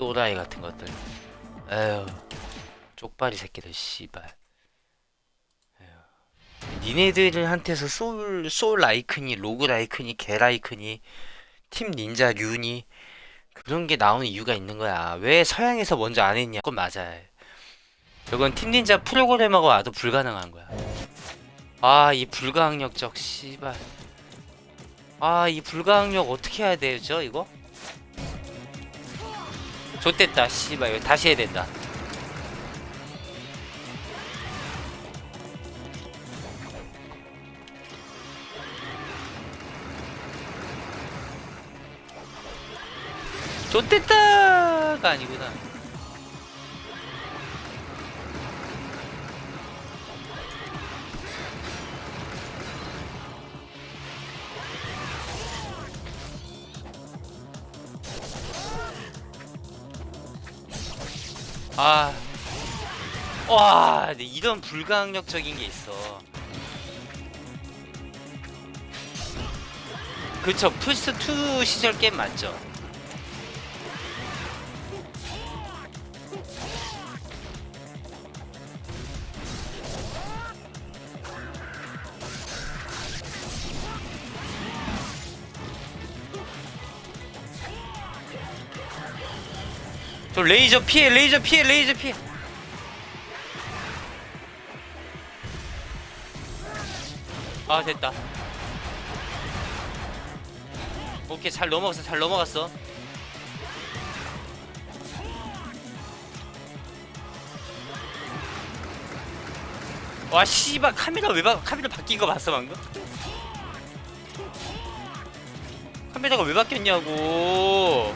또라이 같은 것들. 에휴, 쪽발이 새끼들 씨발. 니네들한테서 소울 소울 라이크니 로그 라이크니 개 라이크니 팀 닌자 류니 그런 게 나오는 이유가 있는 거야. 왜 서양에서 먼저 안 했냐? 그건 맞아. 저건 팀 닌자 프로그래머가 와도 불가능한 거야. 아, 이 불가항력적 씨발. 아, 이 불가항력 어떻게 해야 되죠, 이거? 좋됐다, 씨발. 이거 다시 해야 된다. 좋됐다가 아니구나. 이런 불가항력적인 게 있어. 그쵸, 플스2 시절 게임 맞죠? 저 레이저 피해, 레이저 피해, 레이저 피해. 아, 됐다. 오케이, 잘 넘어갔어, 잘 넘어갔어. 와, 씨발, 카메라 왜 바, 카메라 바뀐 거 봤어, 방금? 카메라가 왜 바뀌었냐고.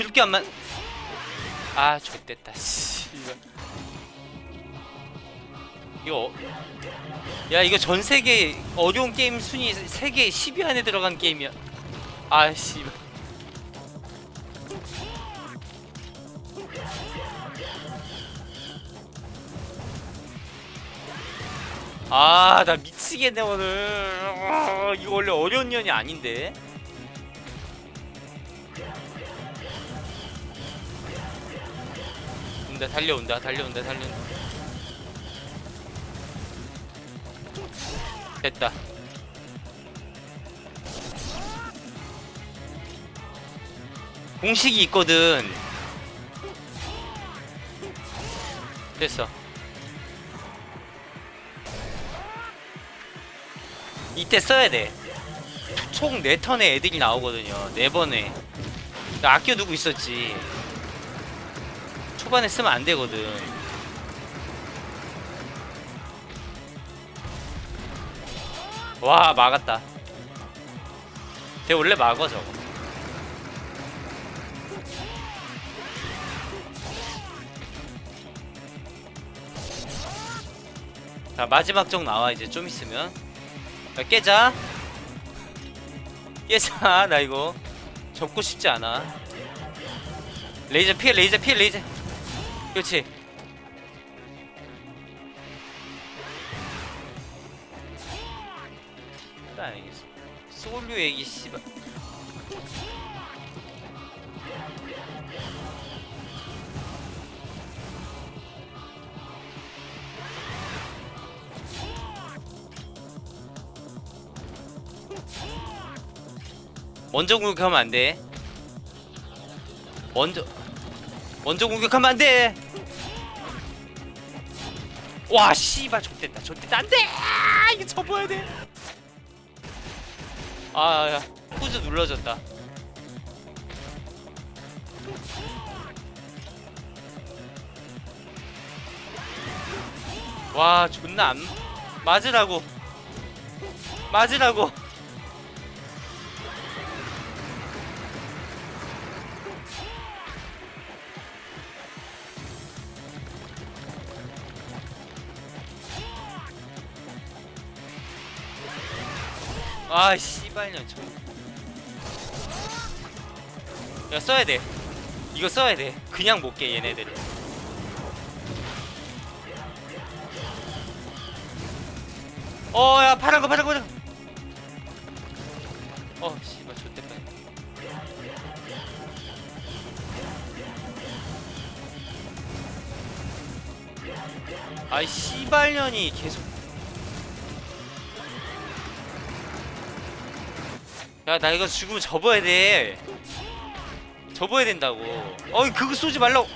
드럽게 안 만 아 좋됐다 씨. 이거. 이거 야 이거 전 세계 어려운 게임 순위 세계 10위 안에 들어간 게임이야. 아씨 아 나 미치겠네 오늘. 아, 이거 원래 어려운 년이 아닌데 온다 달려온다 달려온다 달려온다. 됐다. 공식이 있거든. 됐어. 이때 써야 돼총 4턴에 애들이 나오거든요. 4번에. 아껴두고 있었지 초반에 쓰면 안 되거든. 와 막았다. 걔 원래 막어 저거. 자 마지막 쪽 나와 이제 좀 있으면. 자, 깨자. 깨자 나 이거 접고 싶지 않아. 레이저 피해 레이저 피해 레이저. 그렇지. 알겠어. 소울류 얘기 씨발. 먼저 공격하면 안 돼. 먼저 먼저 공격하면 안 돼. 와 씨발 좋됐다 좋됐다 안돼 아, 이거 접어야 돼. 아야 후즈 눌러졌다. 와 존나 안 맞으라고 맞으라고 아 씨발년 저. 야 써야 돼. 이거 써야 돼. 그냥 못 깨 얘네들은. 어야 파란 거 파란 거 파란 거. 어 씨발 뻔. 아이 씨발년이 계속. 야 나 이거 죽으면 접어야 돼. 접어야 된다고. 어이 그거 쏘지 말라고.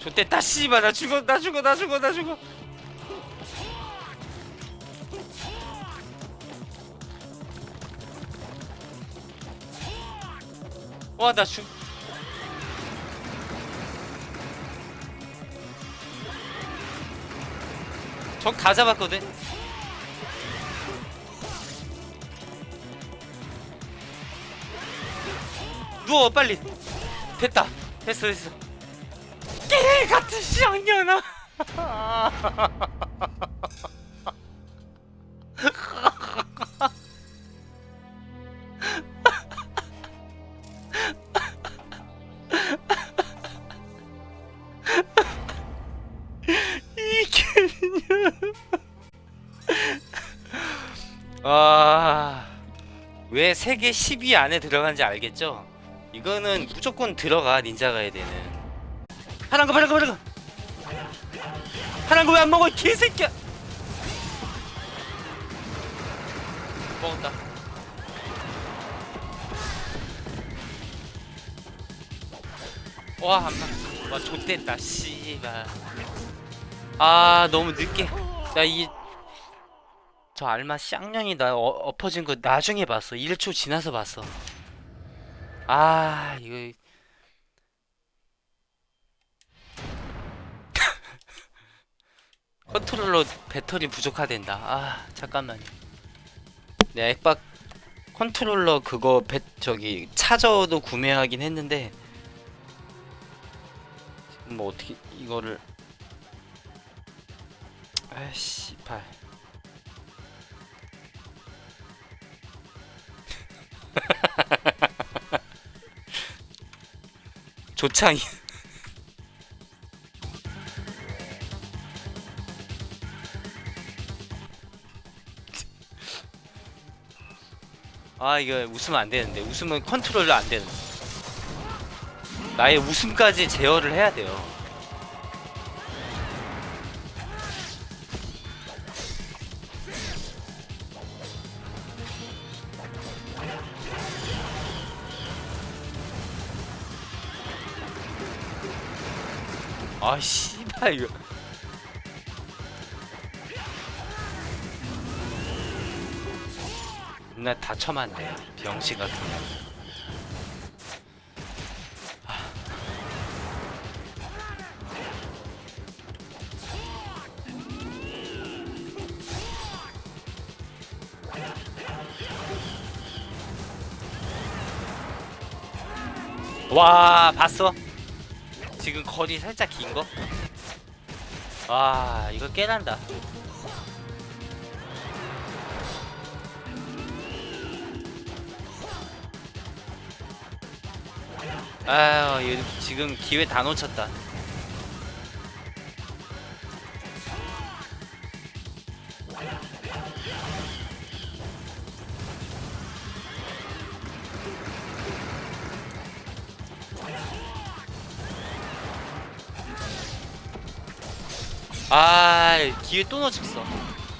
좋댔다 씨발 나 죽어 나 죽어 나 죽어 나 죽어. 와나 죽. 적 다 잡았거든. 누워 빨리. 됐다. 됐어 됐어. 개 같은 쌍년아. 아. 왜 세계 10위 안에 들어간지 알겠죠? 이거는 무조건 들어가 닌자 가이드는. 파란 거 파란 거 파란 거! 파란 거 왜 안 먹어 이 개새끼야! 먹었다. 와 안마 와 좆됐다 씨발. 아 너무 늦게. 나 이 저 알마 쌍년이 나 어, 엎어진 거 나중에 봤어. 1초 지나서 봤어. 아 이거. 컨트롤러 배터리 부족하댄다. 아 잠깐만요 내 액박 컨트롤러 그거 배 저기 차저도 구매하긴 했는데 뭐 어떻게 이거를. 아이씨 발 조창이 아 이거 웃으면 안 되는데. 웃으면 컨트롤 안 되는. 나의 웃음까지 제어를 해야 돼요 씨발 이거 맨날 다쳐맞네 병신 같은 거 와 봤어? 지금 거리 살짝 긴 거? 와 이거 깨난다. 아유 지금 기회 다 놓쳤다 아 기회 또 놓쳤어.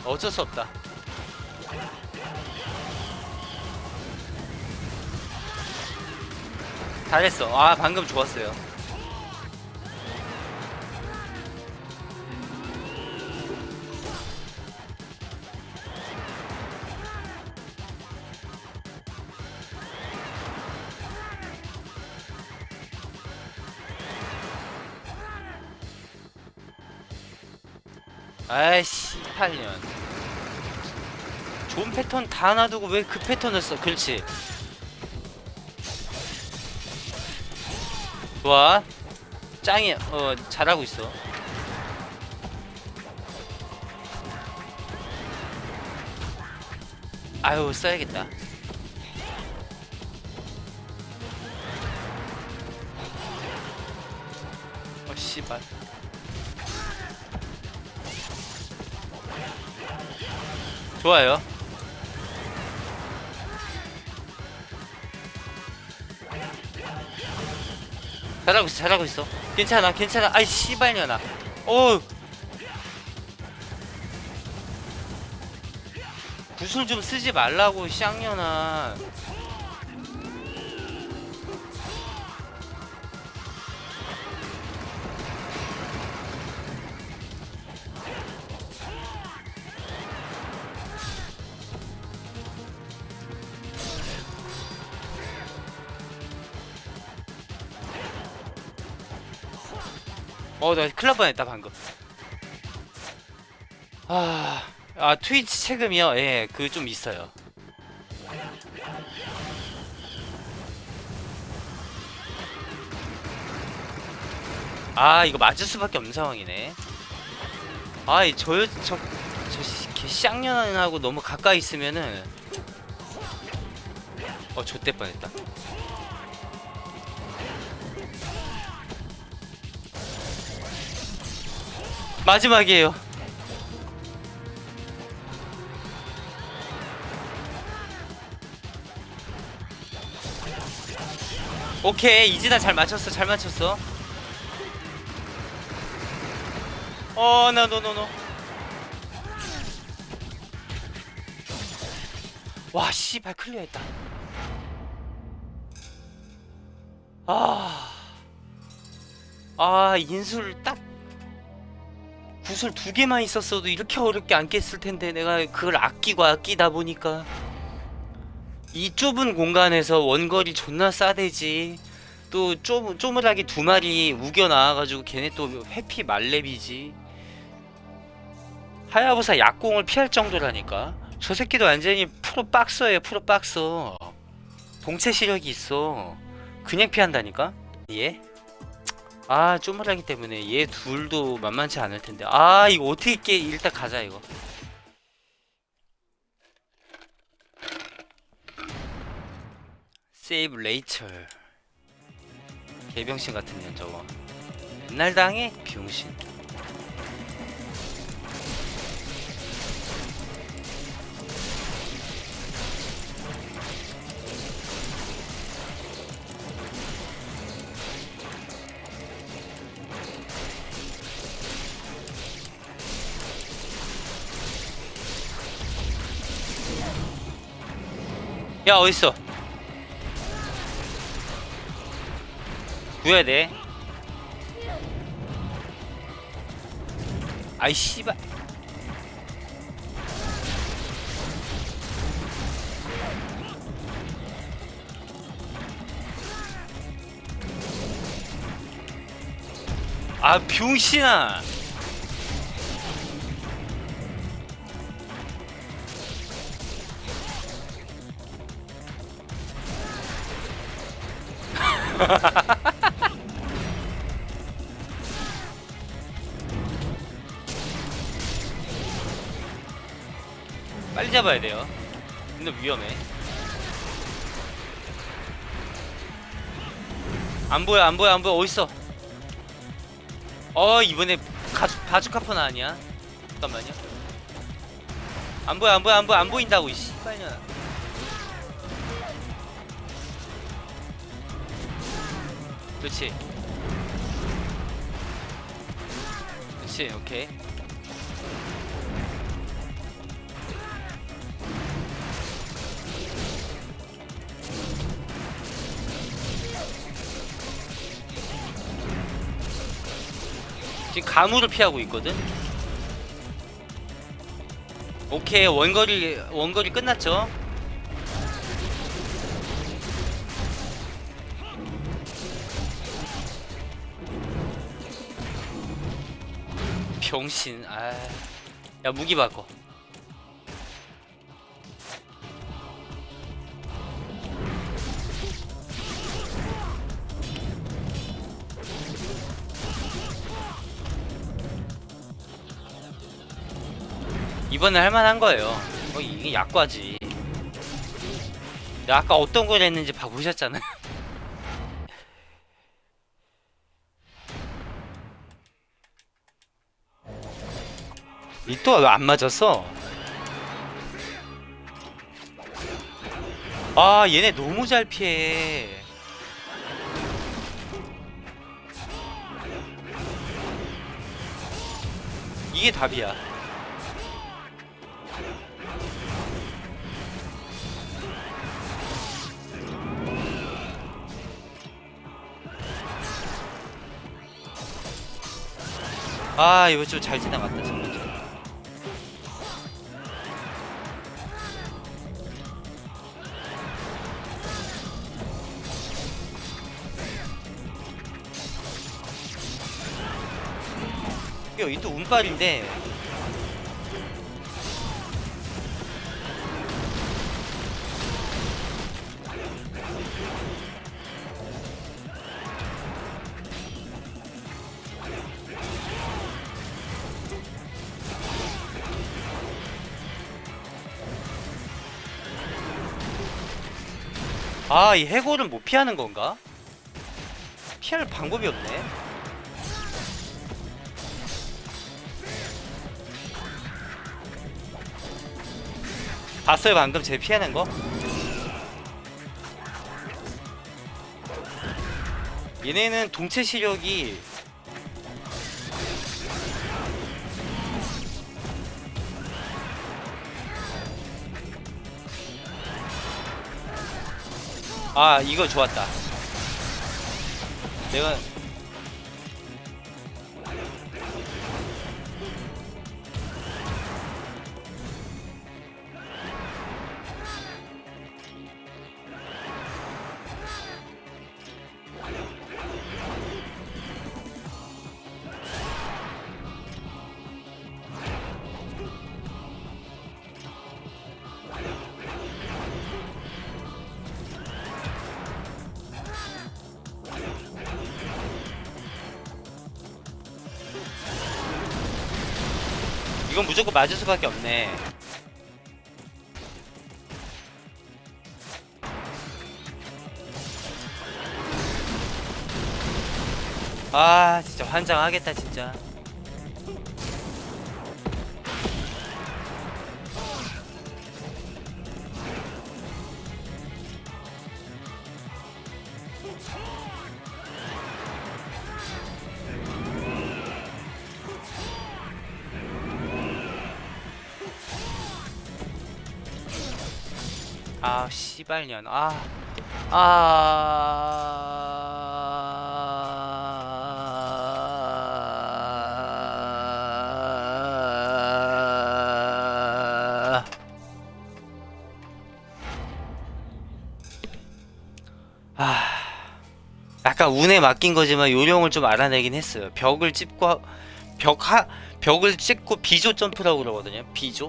어쩔 수 없다. 잘했어. 아 방금 좋았어요 아이씨 8년 좋은 패턴 다 놔두고 왜 그 패턴을 써 그렇지 좋아 짱이야. 어 잘하고 있어. 아유 써야겠다. 어 씨발. 좋아요. 잘하고 있어, 잘하고 있어. 괜찮아, 괜찮아. 아이 씨발년아. 오. 구슬 좀 쓰지 말라고 쌍년아. 어, 나 큰일 날 뻔했다, 방금. 아, 아, 트위치 세금이요? 예, 그 좀 있어요. 아, 이거 맞을 수밖에 없는 상황이네. 아, 이 저, 저, 저, 씨, 개 쌍년하고 너무 가까이 있으면은. 어, 좆대 뻔했다. 마지막이에요. 오케이 이진아 잘 맞췄어 잘 맞췄어. 어나 노노노 와 씨발 클리어했다. 아, 아 인술 딱 구슬 두 개만 있었어도 이렇게 어렵게 안 깼을 텐데 내가 그걸 아끼고 아끼다 보니까. 이 좁은 공간에서 원거리 존나 싸대지. 또 쪼, 쪼물하게 두 마리 우겨 나와가지고 걔네 또 회피 말렙이지. 하야부사 약공을 피할 정도라니까. 저 새끼도 완전히 프로 박서예요 프로 박서. 동체 시력이 있어. 그냥 피한다니까? 예? 아 쪼물하기 때문에 얘 둘도 만만치 않을 텐데. 아 이거 어떻게 깨 일단 가자 이거. 세이브 레이첼. 개병신 같은 년 저거. 맨날 당해 병신 야 어딨어? 구해야 돼. 아이 씨발. 아 병신아 빨리 잡아야 돼요. 근데 위험해. 안 보여, 안 보여, 안 보여. 어딨어? 어, 이번에 가주, 바주카퍼나 아니야? 잠깐만요. 안 보여, 안 보여, 안 보여, 안 보인다고, 이 씨발년아. 그렇지. 그렇지, 오케이. 지금 가무를 피하고 있거든. 오케이 원거리 원거리 끝났죠. 정신. 아야 무기 바꿔. 이번에 할만한 거예요. 어, 이게 약과지. 내가 아까 어떤 걸 했는지 봐보셨잖아요. 이또왜안 맞았어? 아 얘네 너무 잘 피해. 이게 답이야. 아 이거 좀 잘 지나갔다 이거 이또 운빨인데 아 이 해골은 못 피하는 건가? 피할 방법이 없네 봤어요 방금 제 피하는 거? 얘네는 동체 시력이 아 이거 좋았다 내가 이건 무조건 맞을 수밖에 없네. 아 진짜 환장하겠다 진짜 아 씨발년 아 아... 아... 약간 운에 맡긴 거지만 요령을 좀 알아내긴 했어요. 벽을 찝고 벽 하, 벽을 찍고 비조 점프라고 그러거든요. 비조.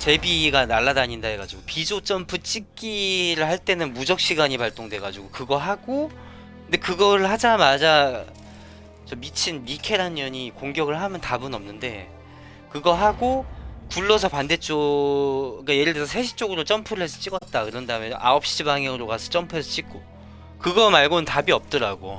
제비가 날아다닌다 해가지고 비조 점프 찍기를 할 때는 무적 시간이 발동돼가지고 그거 하고 근데 그걸 하자마자 저 미친 니케란 년이 공격을 하면 답은 없는데 그거 하고 굴러서 반대쪽 그러니까 예를 들어서 3시 쪽으로 점프를 해서 찍었다 그런 다음에 9시 방향으로 가서 점프해서 찍고 그거 말고는 답이 없더라고